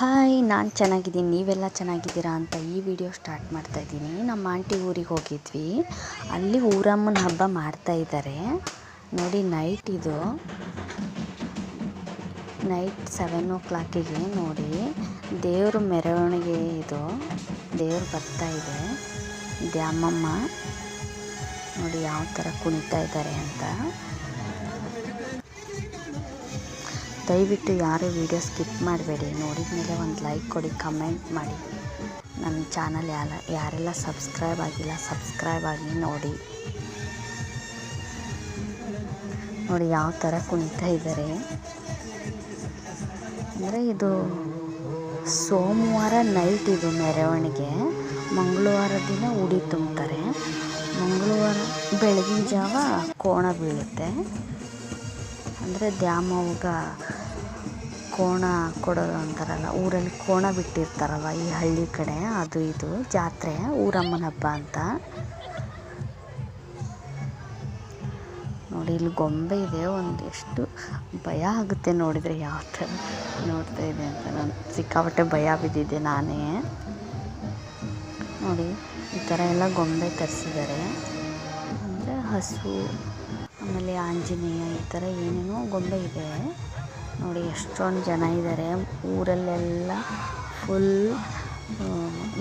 Hi, ನಾನು ಚೆನ್ನಾಗಿದ್ದೀನಿ. ನೀವೆಲ್ಲ ಚೆನ್ನಾಗಿದ್ದೀರಾ ಅಂತ ಈ ವಿಡಿಯೋ ಸ್ಟಾರ್ಟ್ ಮಾಡ್ತಾ ಇದ್ದೀನಿ. ನಮ್ಮ ಆಂಟಿ ಊರಿಗೆ ಹೋಗಿದ್ವಿ. ಅಲ್ಲಿ ಊರಮ್ಮನ ಹಬ್ಬ ಮಾಡ್ತಾ ಇದ್ದಾರೆ. ನೋಡಿ ನೈಟ್ ಇದು. ನೈಟ್ ಸೆವೆನ್ ಓ ಕ್ಲಾಕಿಗೆ ನೋಡಿ, ದೇವ್ರ ಮೆರವಣಿಗೆ ಇದು. ದೇವ್ರು ಬರ್ತಾ ಇದೆ. ದ್ಯಾಮಮ್ಮ. ನೋಡಿ ಯಾವ ಥರ ಕುಣಿತಾ ಇದ್ದಾರೆ ಅಂತ. ದಯವಿಟ್ಟು ಯಾರೂ ವೀಡಿಯೋ ಸ್ಕಿಪ್ ಮಾಡಬೇಡಿ. ನೋಡಿದ ಮೇಲೆ ಒಂದು ಲೈಕ್ ಕೊಡಿ, ಕಮೆಂಟ್ ಮಾಡಿ. ನನ್ನ ಚಾನಲ್ ಯಾರ ಯಾರೆಲ್ಲ ಸಬ್ಸ್ಕ್ರೈಬ್ ಆಗಿಲ್ಲ, ಸಬ್ಸ್ಕ್ರೈಬ್ ಆಗಿ ನೋಡಿ. ನೋಡಿ ಯಾವ ಥರ ಕುಣಿತಾ ಇದ್ದಾರೆ. ಅಂದರೆ ಇದು ಸೋಮವಾರ ನೈಟ್ ಇದು ಮೆರವಣಿಗೆ. ಮಂಗಳವಾರ ದಿನ ಉಡಿ ತುಂಬ್ತಾರೆ. ಮಂಗಳವಾರ ಬೆಳಗಿನ ಜಾವ ಕೋಣ ಬೀಳುತ್ತೆ. ಅಂದರೆ ದ್ಯಾಮವ್ಗ ಕೋಣ ಕೊಡೋದು ಅಂತಾರಲ್ಲ, ಊರಲ್ಲಿ ಕೋಣ ಬಿಟ್ಟಿರ್ತಾರಲ್ಲ ಈ ಹಳ್ಳಿ ಕಡೆ, ಅದು ಇದು ಜಾತ್ರೆ, ಊರಮ್ಮನ ಹಬ್ಬ ಅಂತ. ನೋಡಿ, ಇಲ್ಲಿ ಗೊಂಬೆ ಇದೆ, ಒಂದು ಭಯ ಆಗುತ್ತೆ ನೋಡಿದರೆ ಯಾವ ಥರ ನೋಡ್ತಾ ಇದೆ ಅಂತ ನಾನು ಸಿಕ್ಕಾಪಟ್ಟೆ ಭಯ ಬಿದ್ದಿದ್ದೆ ನಾನೇ. ನೋಡಿ, ಈ ಥರ ಎಲ್ಲ ಗೊಂಬೆ ತರಿಸಿದ್ದಾರೆ. ಅಂದರೆ ಹಸು, ಆಮೇಲೆ ಆಂಜನೇಯ ಈ ಥರ ಏನೇನೋ ಗೊಂಬೆ ಇದೆ. ನೋಡಿ ಎಷ್ಟೊಂದು ಜನ ಇದ್ದಾರೆ ಊರಲ್ಲೆಲ್ಲ ಫುಲ್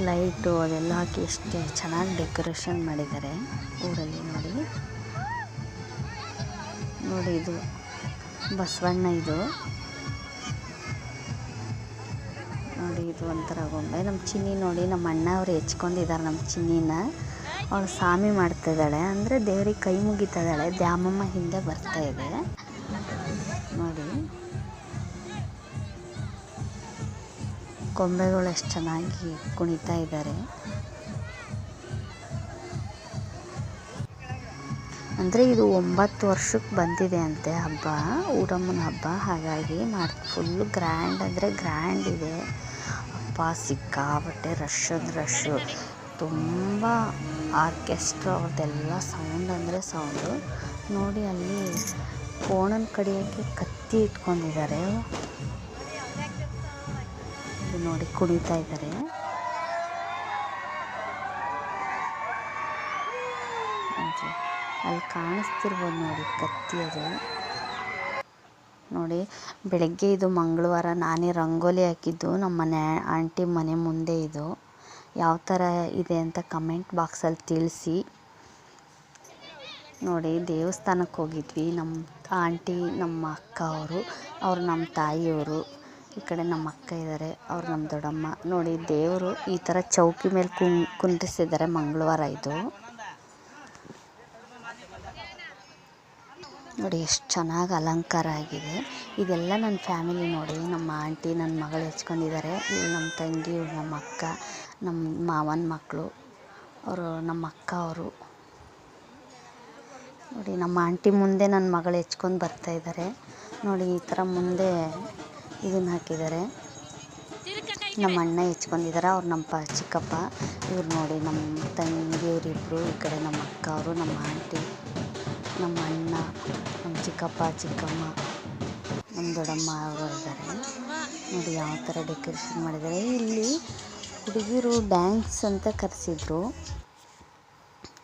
ಲೈಟು ಅದೆಲ್ಲ ಹಾಕಿ ಎಷ್ಟು ಚೆನ್ನಾಗಿ ಡೆಕೋರೇಷನ್ ಮಾಡಿದ್ದಾರೆ ಊರಲ್ಲಿ ನೋಡಿ. ನೋಡಿ ಇದು ಬಸವಣ್ಣ ಇದು. ನೋಡಿ ಇದು ಒಂಥರ ಗೊಂಬೆ. ನಮ್ಮ ಚಿನ್ನಿ ನೋಡಿ ನಮ್ಮ ಅಣ್ಣ ಅವರು ಹೆಚ್ಕೊಂಡಿದ್ದಾರೆ ನಮ್ಮ ಚಿನ್ನಿನ. ಅವಳು ಸ್ವಾಮಿ ಮಾಡ್ತಿದ್ದಾಳೆ. ಅಂದರೆ ದೇವ್ರಿಗೆ ಕೈ ಮುಗಿತಿದ್ದಾಳೆ ದ್ಯಾಮಮ್ಮ ಹಿಂದೆ ಬರ್ತಾ ಇದೆ. ಗೊಂಬೆಗಳು ಎಷ್ಟು ಚೆನ್ನಾಗಿ ಕುಣಿತಾ ಇದ್ದಾರೆ ಅಂದರೆ ಇದು ಒಂಬತ್ತು ವರ್ಷಕ್ಕೆ ಬಂದಿದೆ ಅಂತೆ ಹಬ್ಬ, ಊರಮ್ಮನ ಹಬ್ಬ. ಹಾಗಾಗಿ ಮಾಡಿ ಫುಲ್ಲು ಗ್ರ್ಯಾಂಡ್ ಅಂದರೆ ಗ್ರ್ಯಾಂಡ್ ಇದೆ. ಅಪ್ಪ ಸಿಕ್ಕಾಬಟ್ಟೆ ರಶ್ ಅಂದ್ರೆ ರಶ್ಶು ತುಂಬ ಆರ್ಕೆಸ್ಟ್ರಾ ಅವ್ರದ್ದೆಲ್ಲ ಸೌಂಡ್ ಅಂದರೆ ಸೌಂಡು ನೋಡಿ ಅಲ್ಲಿ ಕೋಣನ ಕಡಿಯೋಕ್ಕೆ ಕತ್ತಿ ಇಟ್ಕೊಂಡಿದ್ದಾರೆ. ಇದು ನೋಡಿ ಕುಣಿತಾ ಇದ್ದಾರೆ. ಅಲ್ಲಿ ಕಾಣಿಸ್ತಿರ್ಬೋದು ನೋಡಿ ಕತ್ತಿ ಅದು. ನೋಡಿ, ಬೆಳಗ್ಗೆ ಇದು ಮಂಗಳವಾರ ನಾನೇ ರಂಗೋಲಿ ಹಾಕಿದ್ದು, ನಮ್ಮ ಮನೆ ಆಂಟಿ ಮನೆ ಮುಂದೆ ಇದು. ಯಾವ ಥರ ಇದೆ ಅಂತ ಕಮೆಂಟ್ ಬಾಕ್ಸಲ್ಲಿ ತಿಳಿಸಿ. ನೋಡಿ, ದೇವಸ್ಥಾನಕ್ಕೆ ಹೋಗಿದ್ವಿ, ನಮ್ಮ ಆಂಟಿ, ನಮ್ಮ ಅಕ್ಕ ಅವರು ಅವರು ನಮ್ಮ ತಾಯಿಯವರು. ಈ ಕಡೆ ನಮ್ಮ ಅಕ್ಕ ಇದ್ದಾರೆ ಅವ್ರು ನಮ್ಮ ದೊಡ್ಡಮ್ಮ. ನೋಡಿ, ದೇವರು ಈ ಥರ ಚೌಕಿ ಮೇಲೆ ಕುಂ ಕುಂಡ್ರಿಸಿದ್ದಾರೆ ಮಂಗಳವಾರ ಇದು. ನೋಡಿ, ಎಷ್ಟು ಚೆನ್ನಾಗಿ ಅಲಂಕಾರ ಆಗಿದೆ. ಇದೆಲ್ಲ ನನ್ನ ಫ್ಯಾಮಿಲಿ ನೋಡಿ, ನಮ್ಮ ಆಂಟಿ ನನ್ನ ಮಗಳು ಹೆಚ್ಕೊಂಡಿದ್ದಾರೆ. ಇವ್ರು ನಮ್ಮ ತಂಗಿ ಇವ್ರು ನಮ್ಮ ಅಕ್ಕ, ನಮ್ಮ ಮಾವನ ಮಕ್ಕಳು ಅವರು ನಮ್ಮ ಅಕ್ಕ ಅವರು. ನೋಡಿ, ನಮ್ಮ ಆಂಟಿ ಮುಂದೆ ನನ್ನ ಮಗಳು ಹೆಚ್ಕೊಂಡು ಬರ್ತಾ ಇದ್ದಾರೆ. ನೋಡಿ, ಈ ಥರ ಮುಂದೆ ಇದನ್ನು ಹಾಕಿದ್ದಾರೆ. ನಮ್ಮ ಅಣ್ಣ ಹೆಚ್ಕೊಂಡಿದ್ದಾರೆ ಅವ್ರು ನಮ್ಮ ಚಿಕ್ಕಪ್ಪ. ಇವ್ರು ನೋಡಿ ನಮ್ಮ ತಂಗಿಯವರಿಬ್ಬರು ಈ ಕಡೆ ನಮ್ಮ ಅಕ್ಕ ಅವರು, ನಮ್ಮ ಆಂಟಿ, ನಮ್ಮ ಅಣ್ಣ, ನಮ್ಮ ಚಿಕ್ಕಪ್ಪ, ಚಿಕ್ಕಮ್ಮ, ನಮ್ಮ ದೊಡ್ಡಮ್ಮ ಅವರು ಇದ್ದಾರೆ. ನೋಡಿ ಯಾವ ಥರ ಡೆಕೋರೇಷನ್ ಮಾಡಿದ್ದಾರೆ. ಇಲ್ಲಿ ಹುಡುಗಿರು ಡ್ಯಾನ್ಸ್ ಅಂತ ಕರೆಸಿದ್ರು.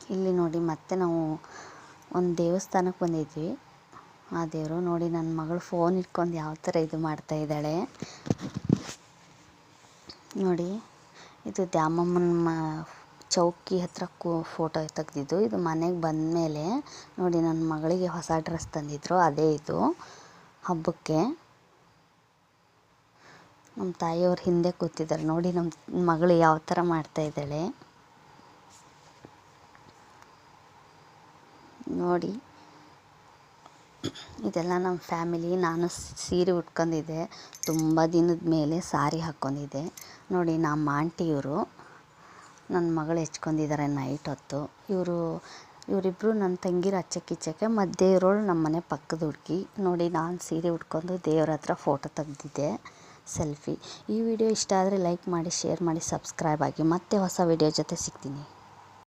ಇಲ್ಲಿ ನೋಡಿ ಮತ್ತೆ ನಾವು ಒಂದು ದೇವಸ್ಥಾನಕ್ಕೆ ಬಂದಿದ್ವಿ. ಆ ದೇವರು ನೋಡಿ ನನ್ನ ಮಗಳು ಫೋನ್ ಇಟ್ಕೊಂಡು ಯಾವ ಥರ ಇದು ಮಾಡ್ತಾ ಇದ್ದಾಳೆ. ನೋಡಿ, ಇದು ದ್ಯಾಮಮ್ಮನ ಮ ಚೌಕಿ ಹತ್ರ ಕೂ ಫೋಟೋ ತೆಗ್ದಿದ್ದು. ಇದು ಮನೆಗೆ ಬಂದಮೇಲೆ ನೋಡಿ ನನ್ನ ಮಗಳಿಗೆ ಹೊಸ ಡ್ರೆಸ್ ತಂದಿದ್ರು. ಅದೇ ಇದು ಹಬ್ಬಕ್ಕೆ. ನಮ್ಮ ತಾಯಿಯವ್ರ ಹಿಂದೆ ಕೂತಿದ್ದಾರೆ ನೋಡಿ ನಮ್ಮ ಮಗಳು ಯಾವ ಥರ ಮಾಡ್ತಾ ಇದ್ದಾಳೆ. ನೋಡಿ. ಇದೆಲ್ಲ ನಮ್ಮ ಫ್ಯಾಮಿಲಿ, ನಾನು ಸೀರೆ ಉಟ್ಕೊಂಡಿದ್ದೆ. ತುಂಬ ದಿನದ ಮೇಲೆ ಸಾರಿ ಹಾಕ್ಕೊಂಡಿದ್ದೆ. ನೋಡಿ, ನಮ್ಮ ಆಂಟಿಯವರು ನನ್ನ ಮಗಳು ಹೆಚ್ಕೊಂಡಿದ್ದಾರೆ ನೈಟ್ ಹೊತ್ತು. ಇವರು ಇವರಿಬ್ಬರು ನನ್ನ ತಂಗಿರ ಅಚ್ಚಕ್ಕಿಚ್ಚಕ್ಕೆ ಮಧ್ಯೆ ಇರೋಳು ನಮ್ಮ ಮನೆ ಪಕ್ಕದ ಹುಡುಗಿ. ನೋಡಿ, ನಾನು ಸೀರೆ ಉಟ್ಕೊಂಡು ದೇವ್ರ ಹತ್ರ ಫೋಟೋ ತೆಗೆದಿದ್ದೆ, ಸೆಲ್ಫಿ. ಈ ವಿಡಿಯೋ ಇಷ್ಟ ಆದರೆ ಲೈಕ್ ಮಾಡಿ, ಶೇರ್ ಮಾಡಿ, ಸಬ್ಸ್ಕ್ರೈಬ್ ಆಗಿ. ಮತ್ತೆ ಹೊಸ ವಿಡಿಯೋ ಜೊತೆ ಸಿಗ್ತೀನಿ.